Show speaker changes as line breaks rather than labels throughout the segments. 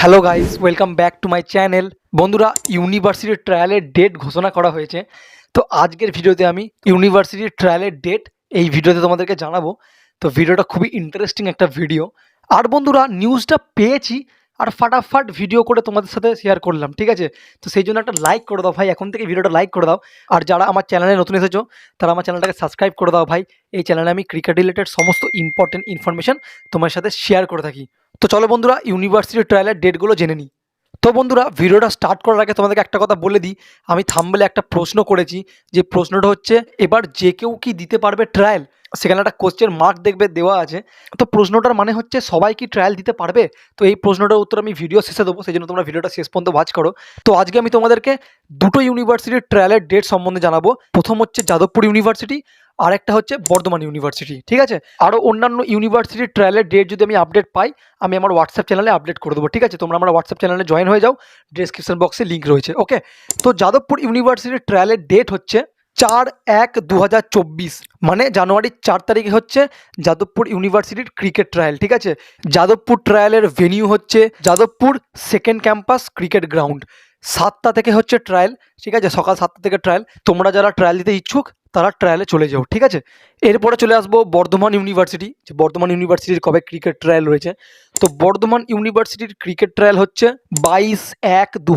Hello guys welcome back to my channel বন্ধুরা ইউনিভার্সিটির ট্রায়ালের date ঘোষণা করা হয়েছে। তো আজকের ভিডিওতে আমি ইউনিভার্সিটির ট্রায়ালের ডেট এই ভিডিওতে তোমাদেরকে জানাব। তো ভিডিওটা খুবই ইন্টারেস্টিং একটা ভিডিও আর বন্ধুরা নিউজটা পেয়েছি আর ফাটাফাট ভিডিও করে তোমাদের সাথে শেয়ার করলাম, ঠিক আছে? তো সেই জন্য একটা লাইক করে দাও ভাই, এখন থেকে ভিডিওটা লাইক করে দাও। আর যারা আমার চ্যানেলে নতুন এসেছ, তারা আমার চ্যানেলটাকে সাবস্ক্রাইব করে দাও ভাই। এই চ্যানেলে আমি ক্রিকেট রিলেটেড সমস্ত ইম্পর্টেন্ট ইনফরমেশন তোমার সাথে শেয়ার করে থাকি। তো চলো বন্ধুরা ইউনিভার্সিটি ট্রায়ালের ডেটগুলো জেনে নিই তো বন্ধুরা ভিডিওটা স্টার্ট করার আগে তোমাদেরকে একটা কথা বলে দিই। আমি থাম্বলে একটা প্রশ্ন করেছি, যে প্রশ্নটা হচ্ছে, এবার যে কেউ কি দিতে পারবে ট্রায়াল সেখানে একটা কোশ্চেন মার্ক দেখবে দেওয়া আছে। তো প্রশ্নটার মানে হচ্ছে সবাই কি ট্রায়াল দিতে পারবে? তো এই প্রশ্নটার উত্তর আমি ভিডিও শেষে দেবো সেই জন্য তোমরা ভিডিওটা শেষ পর্যন্ত ওয়াচ করো। তো আজকে আমি তোমাদেরকে দুটো ইউনিভার্সিটির ট্রায়ালের ডেট সম্বন্ধে জানাব। প্রথম হচ্ছে যাদবপুর ইউনিভার্সিটি আর একটা হচ্ছে বর্ধমান ইউনিভার্সিটি ঠিক আছে? আরও অন্যান্য ইউনিভার্সিটির ট্রায়ালের ডেট যদি আমি আপডেট পাই, আমি আমার হোয়াটসঅ্যাপ চ্যানেলে আপডেট করে দেবো, ঠিক আছে? তোমরা আমার হোয়াটসঅ্যাপ চ্যানেলে জয়েন হয়ে যাও ডিসক্রিপশন বক্সে লিঙ্ক রয়েছে ওকে তো যাদবপুর ইউনিভার্সিটির ট্রায়ালের ডেট হচ্ছে চার এক দু মানে জানুয়ারির চার তারিখে হচ্ছে যাদবপুর ইউনিভার্সিটির ক্রিকেট ট্রায়াল, ঠিক আছে? যাদবপুর ট্রায়ালের ভেনিউ হচ্ছে Jadavpur second campus cricket ground সাতটা থেকে হচ্ছে ট্রায়াল, ঠিক আছে? সকাল সাতটা থেকে ট্রায়াল। তোমরা যারা ট্রায়াল দিতে ইচ্ছুক, তারা ট্রায়ালে চলে যাও, ঠিক আছে? এরপরে চলে আসব বর্ধমান ইউনিভার্সিটি, যে বর্ধমান ইউনিভার্সিটির কবে ক্রিকেট ট্রায়াল রয়েছে। তো বর্ধমান ইউনিভার্সিটির ক্রিকেট ট্রায়াল হচ্ছে বাইশ এক দু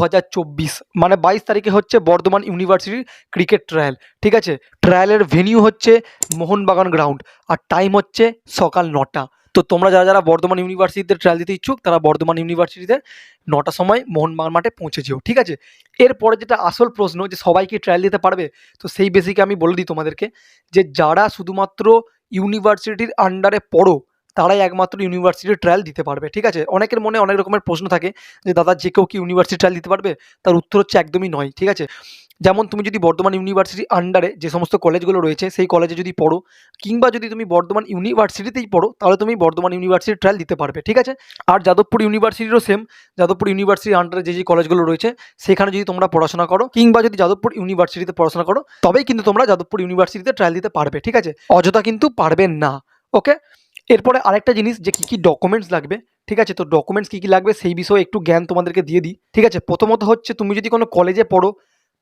মানে বাইশ তারিখে হচ্ছে বর্ধমান ইউনিভার্সিটির ক্রিকেট ট্রায়াল। ঠিক আছে? ট্রায়ালের ভেনিউ হচ্ছে মোহনবাগান গ্রাউন্ড আর টাইম হচ্ছে সকাল নটা। তো তোমরা যারা যারা বর্ধমান ইউনিভার্সিটিতে ট্রায়াল দিতে ইচ্ছুক, তারা বর্ধমান ইউনিভার্সিটিতে নটার সময় মোহনবাগান মাঠে পৌঁছে যেও। ঠিক আছে? এরপরে যেটা আসল প্রশ্ন যে সবাই কি ট্রায়াল দিতে পারবে, তো সেই বেসিকে আমি বলে দিই তোমাদেরকে যে যারা শুধুমাত্র ইউনিভার্সিটির আন্ডারে পড়ো তারাই একমাত্র ইউনিভার্সিটির ট্রায়াল দিতে পারবে, ঠিক আছে? অনেকের মনে অনেক রকমের প্রশ্ন থাকে যে, দাদা, যে কেউ কি ইউনিভার্সিটি ট্রায়াল দিতে পারবে? তার উত্তর হচ্ছে একদমই নয়, ঠিক আছে? যেমন তুমি যদি বর্ধমান ইউনিভার্সিটি আন্ডারে যে সমস্ত কলেজগুলো রয়েছে, সেই কলেজে যদি পড়ো, কিংবা যদি তুমি বর্ধমান ইউনিভার্সিটিতেই পড়ো, তাহলে তুমি বর্ধমান ইউনিভার্সিটির ট্রায়াল দিতে পারবে, ঠিক আছে? আর যাদবপুর ইউনিভার্সিটিরও সেম যাদবপুর ইউনিভার্সিটির আন্ডারে যে যে কলেজগুলো রয়েছে, সেখানে যদি তোমরা পড়াশোনা করো, কিংবা যদি যাদবপুর ইউনিভার্সিটিতে পড়াশোনা করো, তবেই কিন্তু তোমরা যাদবপুর ইউনিভার্সিটিতে ট্রায়াল দিতে পারবে, ঠিক আছে? অযথা কিন্তু পারবে না ওকে এরপরে আরেকটা জিনিস যে কী কী ডকুমেন্টস লাগবে, ঠিক আছে? তো ডকুমেন্টস কী কী লাগবে সেই বিষয়ে একটু জ্ঞান তোমাদেরকে দিয়ে দিই, ঠিক আছে? প্রথমত হচ্ছে তুমি যদি কোনো কলেজে পড়ো,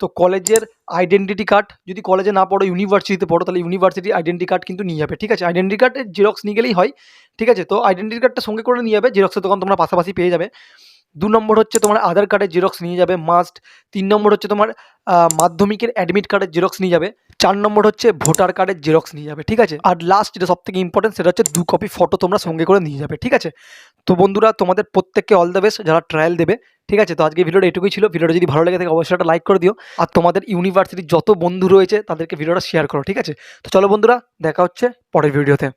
তো কলেজের আইডেন্টিটি কার্ড যদি কলেজে না পড়ো ইউনিভার্সিটিতে পড়ো, তাহলে ইউনিভার্সিটি আইডেন্টি কার্ড কিন্তু নিয়ে যাবে, ঠিক আছে? আইডেন্টি কার্ডের জেরক্স নিয়ে গেলেই হয়, ঠিক আছে? তো আইডেন্টি কার্ডটা সঙ্গে করে নিয়ে যাবে জেরক্সের দোকান তোমরা পাশাপাশি পেয়ে যাবে। দু নম্বর হচ্ছে তোমার আধার কার্ডের জেরক্স নিয়ে যাবে মাস্ট তিন নম্বর হচ্ছে তোমার মাধ্যমিকের অ্যাডমিট কার্ডের জেরক্স নিয়ে যাবে চার নম্বর হচ্ছে ভোটার কার্ডের জেরক্স নিয়ে যাবে, ঠিক আছে? আর লাস্ট যেটা সবথেকে ইম্পর্টেন্ট সেটা হচ্ছে দু কপি ফটো তোমরা সঙ্গে করে নিয়ে যাবে, ঠিক আছে? তো বন্ধুরা, তোমাদের প্রত্যেককে অল দ্য বেস্ট যারা ট্রায়াল দেবে, ঠিক আছে? তো আজকে ভিডিওটা এটুকুই ছিল। ভিডিওটা যদি ভালো লাগে থাকে, অবশ্যই একটা লাইক করে দিও। আর তোমাদের ইউনিভার্সিটির যত বন্ধু রয়েছে, তাদেরকে ভিডিওটা শেয়ার করো, ঠিক আছে? তো চলো বন্ধুরা, দেখা হচ্ছে পরের ভিডিওতে।